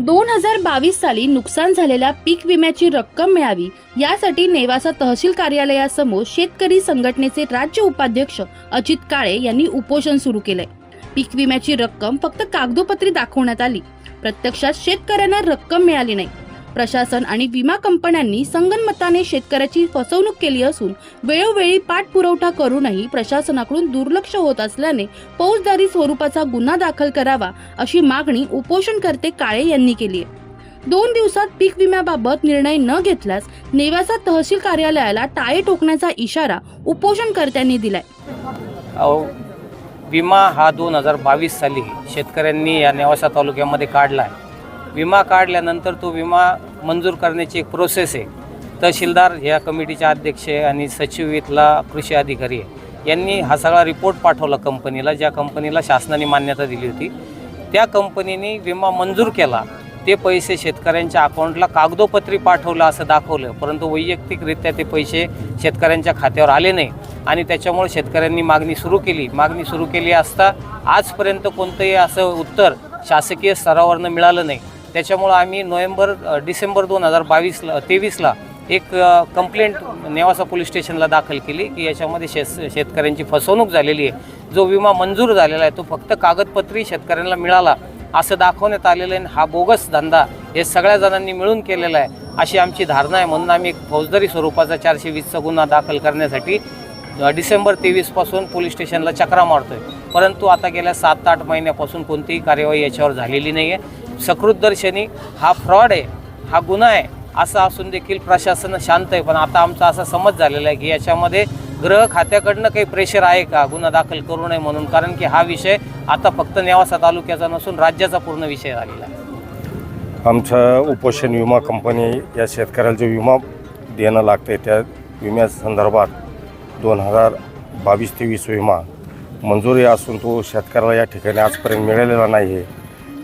दोन हजार बावीस साली नुकसान झालेल्या पीक विम्याची रक्कम मिळावी यासाठी नेवासा तहसील कार्यालयासमोर शेतकरी संघटनेचे राज्य उपाध्यक्ष अजित काळे यांनी उपोषण सुरू केलंय. पीक विम्याची रक्कम फक्त कागदोपत्री दाखवण्यात आली. प्रत्यक्षात शेतकऱ्यांना रक्कम मिळाली नाही. प्रशासन आणि विमा कंपन्यांनी संगनमताने शेतकऱ्याची फसवणूक केली असून वेळोवेळी पाठपुरवठा करूनही प्रशासनाकडून दुर्लक्ष होत असल्याने फौजदारी स्वरूपाचा गुन्हा दाखल करावा अशी मागणी उपोषणकर्ते काळे यांनी केली आहे. दोन दिवसात पीक विम्याबाबत निर्णय न घेतल्यास नेवासा तहसील कार्यालयाला टाळे टोकण्याचा इशारा उपोषणकर्त्यांनी दिलाय. विमा हा दोन हजार बावीस साली शेतकऱ्यांनी या नेवासा तालुक्यामध्ये काढला आहे. विमा काढल्यानंतर तो विमा मंजूर करण्याची एक प्रोसेस आहे. तहसीलदार ह्या कमिटीचे अध्यक्ष आणि सचिव इथला कृषी अधिकारी आहे. यांनी हा सगळा रिपोर्ट पाठवला कंपनीला ज्या कंपनीला शासनाने मान्यता दिली होती. त्या कंपनीने विमा मंजूर केला. ते पैसे शेतकऱ्यांच्या अकाउंटला कागदोपत्री पाठवलं असं दाखवलं परंतु वैयक्तिकरित्या ते पैसे शेतकऱ्यांच्या खात्यावर आले नाही. आणि त्याच्यामुळे शेतकऱ्यांनी मागणी सुरू केली. मागणी सुरू केली असता आजपर्यंत कोणतंही असं उत्तर शासकीय स्तरावरनं मिळालं नाही. त्याच्यामुळं आम्ही नोव्हेंबर डिसेंबर दोन हजार बावीसला तेवीसला एक कंप्लेंट नेवासा पोलीस स्टेशनला दाखल केली की याच्यामध्ये शेत शेतकऱ्यांची फसवणूक झालेली आहे. जो विमा मंजूर झालेला आहे तो फक्त कागदपत्री शेतकऱ्यांना मिळाला असं दाखवण्यात आलेलं आहे आणि हा बोगस धंदा हे सगळ्या जणांनी मिळून केलेला आहे अशी आमची धारणा आहे. म्हणून आम्ही एक फौजदारी स्वरूपाचा चारशे वीसचा गुन्हा दाखल करण्यासाठी डिसेंबर तेवीसपासून पोलीस स्टेशनला चक्रा मारतोय. परंतु आता गेल्या सात आठ महिन्यापासून कोणतीही कार्यवाही याच्यावर झालेली नाही आहे सकृतदर्शनी हा फ्रॉड आहे हा गुन्हा आहे असं असून देखील प्रशासन शांत आहे. पण आता आमचा असा समज झालेला आहे की याच्यामध्ये ग्रह खात्याकडनं काही प्रेशर आहे का? गुन्हा दाखल करू नये म्हणून. कारण की हा विषय आता फक्त नेवासा तालुक्याचा नसून राज्याचा पूर्ण विषय झालेला आहे. आमचं उपोषण विमा कंपनी या शेतकऱ्याला जो विमा देणं लागते त्या विम्यासंदर्भात दोन हजार बावीस तेवीस विमा मंजुरी असून तो शेतकऱ्याला या ठिकाणी आजपर्यंत मिळालेला नाही आहे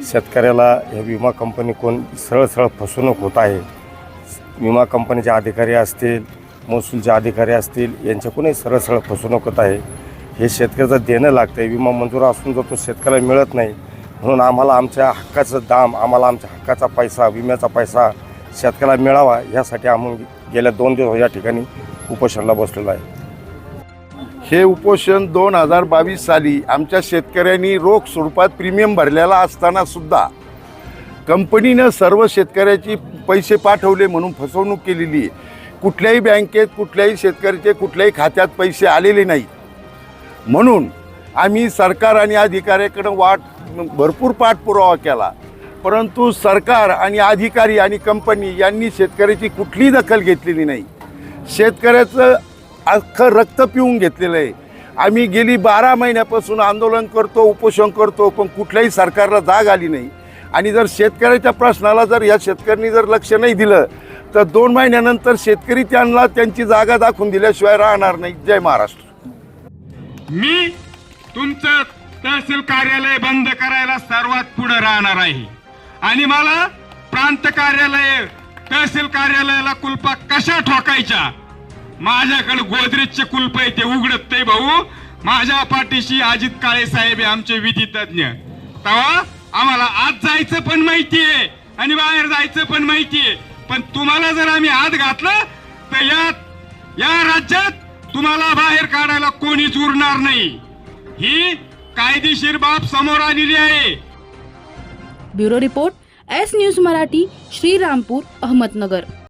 शेतकऱ्याला हे विमा कंपनी कोण सरळ सरळ फसवणूक होत आहे. विमा कंपनीचे अधिकारी असतील महसूलचे अधिकारी असतील यांच्याकडूनही सरळ सरळ फसवणूक होत आहे. हे शेतकऱ्याचं देणं लागतं आहे विमा मंजूर असून जर तो शेतकऱ्याला मिळत नाही म्हणून आम्हाला आमच्या हक्काचं दाम आम्हाला आमच्या हक्काचा पैसा विम्याचा पैसा शेतकऱ्याला मिळावा यासाठी आम्ही गेल्या दोन दिवस या ठिकाणी उपोषणाला बसलेलो आहे. हे उपोषण दोन हजार बावीस साली आमच्या शेतकऱ्यांनी रोख स्वरूपात प्रीमियम भरलेला असताना सुद्धा कंपनीनं सर्व शेतकऱ्याची पैसे पाठवले म्हणून फसवणूक केलेली आहे. कुठल्याही बँकेत कुठल्याही शेतकऱ्याचे कुठल्याही खात्यात पैसे आलेले नाहीत. म्हणून आम्ही सरकार आणि अधिकाऱ्याकडं वाट भरपूर पाठपुरावा केला. परंतु सरकार आणि अधिकारी आणि कंपनी यांनी शेतकऱ्याची कुठलीही दखल घेतलेली नाही. शेतकऱ्याचं अख्खं रक्त पिऊन घेतलेलं आहे. आम्ही गेली बारा महिन्यापासून आंदोलन करतो उपोषण करतो पण कुठल्याही सरकारला जाग आली नाही. आणि जर शेतकऱ्याच्या प्रश्नाला जर या शेतकऱ्यांनी जर लक्ष नाही दिलं तर दोन महिन्यानंतर शेतकरी त्यांना त्यांची जागा दाखवून दिल्याशिवाय राहणार नाही. जय महाराष्ट्र. मी तुमचं तहसील कार्यालय बंद करायला सर्वात पुढे राहणार आहे. आणि मला प्रांत कार्यालय तहसील कार्यालयाला कुलपा कशा ठोकायच्या? माझ्याकडे गोदरेजचे कुलप आहे ते उघडत ते भाऊ. माझ्या पाठीशी अजित काळे साहेब आहे आमचे विधी तज्ञ तेव्हा आम्हाला आत जायचं पण माहितीये आणि बाहेर जायचं पण माहितीये. पण तुम्हाला जर आम्ही आत घातलं तर या या राज्यात तुम्हाला बाहेर काढायला कोणीच उरणार नाही. ही कायदेशीर बाब समोर आलेली आहे. Bureau report S news Marathi Shrirampur Ahmednagar.